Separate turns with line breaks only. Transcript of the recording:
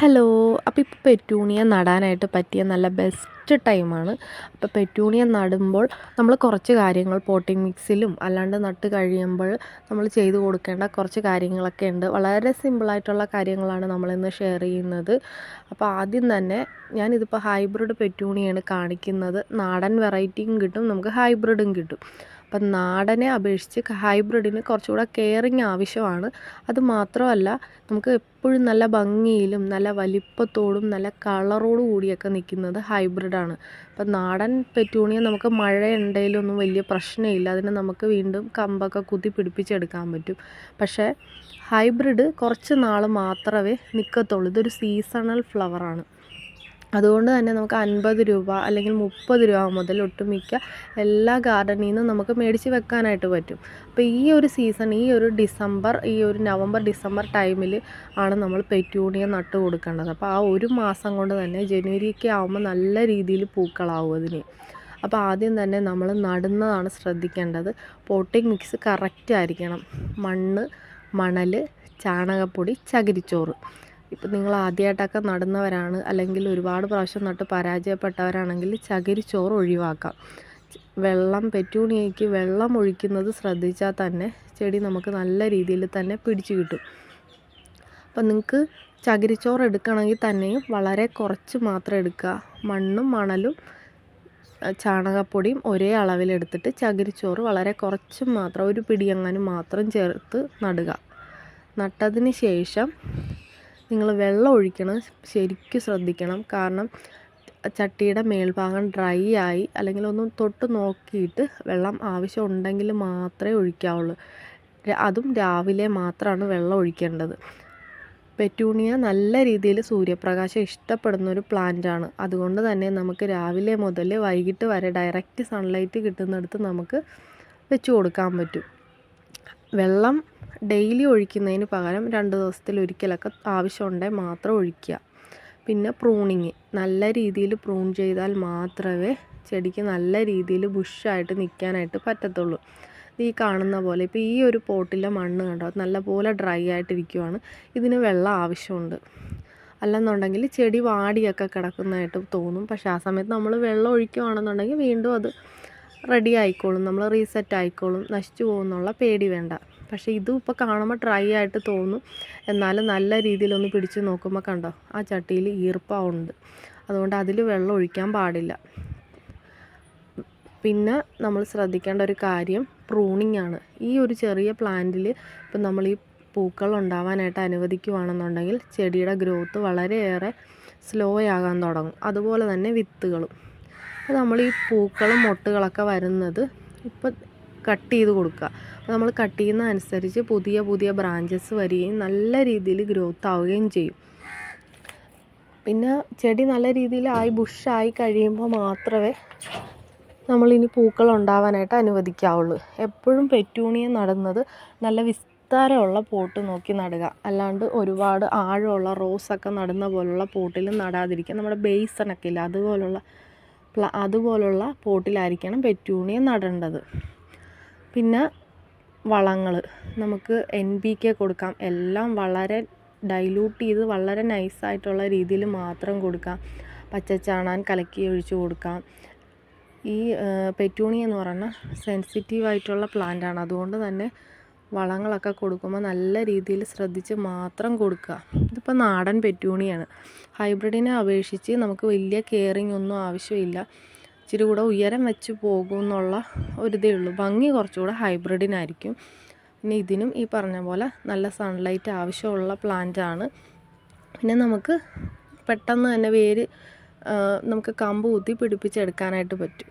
Hello അപ്പോൾ ഇപ്പോൾ petunia നടാനായിട്ട് പറ്റിയ നല്ല ബെസ്റ്റ് ടൈമാണ് അപ്പോൾ പെറ്റൂണിയ നടുമ്പോൾ നമ്മൾ കുറച്ച് കാര്യങ്ങൾ പോട്ടിംഗ് മിക്സിലും അല്ലാണ്ട് നട്ട് കഴിയുമ്പോൾ നമ്മൾ ചെയ്ത് കൊടുക്കേണ്ട കുറച്ച് കാര്യങ്ങളൊക്കെ ഉണ്ട്. വളരെ സിമ്പിളായിട്ടുള്ള കാര്യങ്ങളാണ് നമ്മളിന്ന് ഷെയർ ചെയ്യുന്നത്. അപ്പോൾ ആദ്യം തന്നെ ഞാനിതിപ്പോൾ ഹൈബ്രിഡ് പെറ്റൂണിയാണ് കാണിക്കുന്നത്. നാടൻ വെറൈറ്റിയും കിട്ടും നമുക്ക് ഹൈബ്രിഡും കിട്ടും. അപ്പം നാടനെ അപേക്ഷിച്ച് ഹൈബ്രിഡിന് കുറച്ചുകൂടെ കെയറിങ് ആവശ്യമാണ്. അത് മാത്രമല്ല നമുക്ക് എപ്പോഴും നല്ല ഭംഗിയിലും നല്ല വലിപ്പത്തോടും നല്ല കളറോടു കൂടിയൊക്കെ നിൽക്കുന്നത് ഹൈബ്രിഡാണ്. അപ്പം നാടൻ പെറ്റൂണിയ നമുക്ക് മഴ ഉണ്ടെങ്കിലൊന്നും വലിയ പ്രശ്നമില്ല. അതിന് നമുക്ക് വീണ്ടും കമ്പൊക്കെ കുത്തി പിടിപ്പിച്ചെടുക്കാൻ പറ്റും. പക്ഷേ ഹൈബ്രിഡ് കുറച്ച് നാൾ മാത്രമേ നിൽക്കത്തുള്ളൂ. ഇതൊരു സീസണൽ ഫ്ലവറാണ്. അതുകൊണ്ട് തന്നെ നമുക്ക് അൻപത് രൂപ അല്ലെങ്കിൽ മുപ്പത് രൂപ മുതൽ ഒട്ടുമിക്ക എല്ലാ ഗാർഡനിൽ നിന്നും നമുക്ക് മേടിച്ച് വെക്കാനായിട്ട് പറ്റും. അപ്പോൾ ഈ ഒരു സീസൺ ഈ ഒരു ഡിസംബർ ഈ ഒരു നവംബർ ഡിസംബർ ടൈമിൽ ആണ് നമ്മൾ പെറ്റൂണിയ നട്ട് കൊടുക്കേണ്ടത്. അപ്പോൾ ആ ഒരു മാസം കൊണ്ട് തന്നെ ജനുവരിയൊക്കെ ആകുമ്പോൾ നല്ല രീതിയിൽ പൂക്കളാവും അതിന്. അപ്പോൾ ആദ്യം തന്നെ നമ്മൾ നടുന്നതാണ് ശ്രദ്ധിക്കേണ്ടത്. പോട്ടിംഗ് മിക്സ് കറക്റ്റ് ആയിരിക്കണം. മണ്ണ് മണൽ ചാണകപ്പൊടി ചകിരിച്ചോറ്. ഇപ്പം നിങ്ങൾ ആദ്യമായിട്ടൊക്കെ നടുന്നവരാണ്. അല്ലെങ്കിൽ ഒരുപാട് പ്രാവശ്യം നട്ട് പരാജയപ്പെട്ടവരാണെങ്കിൽ ചകിരിച്ചോറ് ഒഴിവാക്കാം. വെള്ളം പെറ്റൂണിയയ്ക്ക് വെള്ളം ഒഴിക്കുന്നത് ശ്രദ്ധിച്ചാൽ തന്നെ ചെടി നമുക്ക് നല്ല രീതിയിൽ തന്നെ പിടിച്ചു കിട്ടും. അപ്പം നിങ്ങൾക്ക് ചകിരിച്ചോറ് എടുക്കണമെങ്കിൽ തന്നെയും വളരെ കുറച്ച് മാത്രം എടുക്കുക. മണ്ണും മണലും ചാണകപ്പൊടിയും ഒരേ അളവിലെടുത്തിട്ട് ചകിരിച്ചോറ് വളരെ കുറച്ച് മാത്രം ഒരു പിടിയങ്ങാനും മാത്രം ചേർത്ത് നടുക. നട്ടതിന് ശേഷം നിങ്ങൾ വെള്ളം ഒഴിക്കണം ശരിക്കും ശ്രദ്ധിക്കണം. കാരണം ചട്ടിയുടെ മേൽഭാഗം ഡ്രൈ ആയി അല്ലെങ്കിൽ ഒന്ന് തൊട്ട് നോക്കിയിട്ട് വെള്ളം ആവശ്യം ഉണ്ടെങ്കിൽ മാത്രമേ ഒഴിക്കാവുള്ളൂ. അതും രാവിലെ മാത്രമാണ് വെള്ളം ഒഴിക്കേണ്ടത്. പെറ്റൂണിയ നല്ല രീതിയിൽ സൂര്യപ്രകാശം ഇഷ്ടപ്പെടുന്ന ഒരു പ്ലാന്റാണ് അതുകൊണ്ട് തന്നെ നമുക്ക് രാവിലെ മുതൽ വൈകിട്ട് വരെ ഡയറക്റ്റ് സൺലൈറ്റ് കിട്ടുന്നിടത്ത് നമുക്ക് വെച്ച് കൊടുക്കാൻ പറ്റും. വെള്ളം ഡെയിലി ഒഴിക്കുന്നതിന് പകരം രണ്ട് ദിവസത്തിൽ ഒരിക്കലൊക്കെ ആവശ്യമുണ്ടെങ്കിൽ മാത്രം ഒഴിക്കുക. പിന്നെ പ്രൂണിങ്. നല്ല രീതിയിൽ പ്രൂൺ ചെയ്താൽ മാത്രമേ ചെടിക്ക് നല്ല രീതിയിൽ ബുഷായിട്ട് നിൽക്കാനായിട്ട് പറ്റത്തുള്ളൂ. ഈ കാണുന്ന പോലെ ഇപ്പോൾ ഈ ഒരു പോട്ടിലെ മണ്ണ് കണ്ടോ? നല്ല പോലെ ഡ്രൈ ആയിട്ടിരിക്കുവാണ് ഇതിന് വെള്ളം ആവശ്യമുണ്ട്. അല്ലെന്നുണ്ടെങ്കിൽ ചെടി വാടിയൊക്കെ കിടക്കുന്നതായിട്ട് തോന്നും. പക്ഷേ ആ സമയത്ത് നമ്മൾ വെള്ളം ഒഴിക്കുകയാണെന്നുണ്ടെങ്കിൽ വീണ്ടും അത് റെഡി ആയിക്കോളും നമ്മൾ റീസെറ്റ് ആയിക്കോളും നശിച്ചു പോകുന്നുള്ള പേടി വേണ്ട. പക്ഷേ ഇതും ഇപ്പോൾ കാണുമ്പോൾ ഡ്രൈ ആയിട്ട് തോന്നും. എന്നാലും നല്ല രീതിയിലൊന്ന് പിടിച്ച് നോക്കുമ്പോൾ കണ്ടോ ആ ചട്ടിയിൽ ഈർപ്പമുണ്ട് അതുകൊണ്ട് അതിൽ വെള്ളം ഒഴിക്കാൻ പാടില്ല. പിന്നെ നമ്മൾ ശ്രദ്ധിക്കേണ്ട ഒരു കാര്യം പ്രൂണിംഗ് ആണ്. ഈ ഒരു ചെറിയ പ്ലാന്റിൽ ഇപ്പം നമ്മൾ ഈ പൂക്കൾ ഉണ്ടാവാനായിട്ട് അനുവദിക്കുകയാണെന്നുണ്ടെങ്കിൽ ചെടിയുടെ ഗ്രോത്ത് വളരെയേറെ സ്ലോ ആകാൻ തുടങ്ങും. അതുപോലെ തന്നെ വിത്തുകളും. നമ്മൾ ഈ പൂക്കളും മൊട്ടുകളൊക്കെ വരുന്നത് ഇപ്പം കട്ട് ചെയ്ത് കൊടുക്കുക. അപ്പോൾ നമ്മൾ കട്ട് ചെയ്യുന്ന അനുസരിച്ച് പുതിയ പുതിയ ബ്രാഞ്ചസ് വരികയും നല്ല രീതിയിൽ ഗ്രോത്ത് ആവുകയും ചെയ്യും. പിന്നെ ചെടി നല്ല രീതിയിൽ ആയി ബുഷായി കഴിയുമ്പോൾ മാത്രമേ നമ്മളിനി പൂക്കൾ ഉണ്ടാവാനായിട്ട് അനുവദിക്കാവുള്ളൂ. എപ്പോഴും പെറ്റൂണിയ നടുന്നത് നല്ല വിസ്താരമുള്ള പോട്ട് നോക്കി നടുക. അല്ലാണ്ട് ഒരുപാട് ആഴമുള്ള റോസൊക്കെ നടുന്ന പോലുള്ള പോട്ടിൽ നടാതിരിക്കുക. നമ്മുടെ ബേസനൊക്കെ ഇല്ല അതുപോലുള്ള അതുപോലുള്ള പോട്ടിലായിരിക്കണം പെറ്റൂണിയ നടേണ്ടത്. പിന്നെ വളങ്ങൾ നമുക്ക് എൻ പി കെ കൊടുക്കാം. എല്ലാം വളരെ ഡൈലൂട്ട് ചെയ്ത് വളരെ നൈസായിട്ടുള്ള രീതിയിൽ മാത്രം കൊടുക്കാം. പച്ചച്ചാണാൻ കലക്കി ഒഴിച്ചു കൊടുക്കാം. ഈ പെറ്റൂണി എന്ന് പറയുന്ന സെൻസിറ്റീവ് ആയിട്ടുള്ള പ്ലാന്റാണ് അതുകൊണ്ട് തന്നെ വളങ്ങളൊക്കെ കൊടുക്കുമ്പോൾ നല്ല രീതിയിൽ ശ്രദ്ധിച്ച് മാത്രം കൊടുക്കുക. ഇതിപ്പോൾ നാടൻ പെറ്റൂണിയാണ്. ഹൈബ്രിഡിനെ അപേക്ഷിച്ച് നമുക്ക് വലിയ കെയറിങ് ഒന്നും ആവശ്യമില്ല. ഇച്ചിരി കൂടെ ഉയരം വെച്ച് പോകും എന്നുള്ള ഒരിതേ ഉള്ളൂ. ഭംഗി കുറച്ചുകൂടെ ഹൈബ്രിഡിനായിരിക്കും. പിന്നെ ഇതിനും ഈ പറഞ്ഞ പോലെ നല്ല സൺലൈറ്റ് ആവശ്യമുള്ള പ്ലാന്റാണ് പിന്നെ നമുക്ക് പെട്ടെന്ന് തന്നെ വേര് നമുക്ക് കമ്പ് കുത്തി പിടിപ്പിച്ചെടുക്കാനായിട്ട് പറ്റും.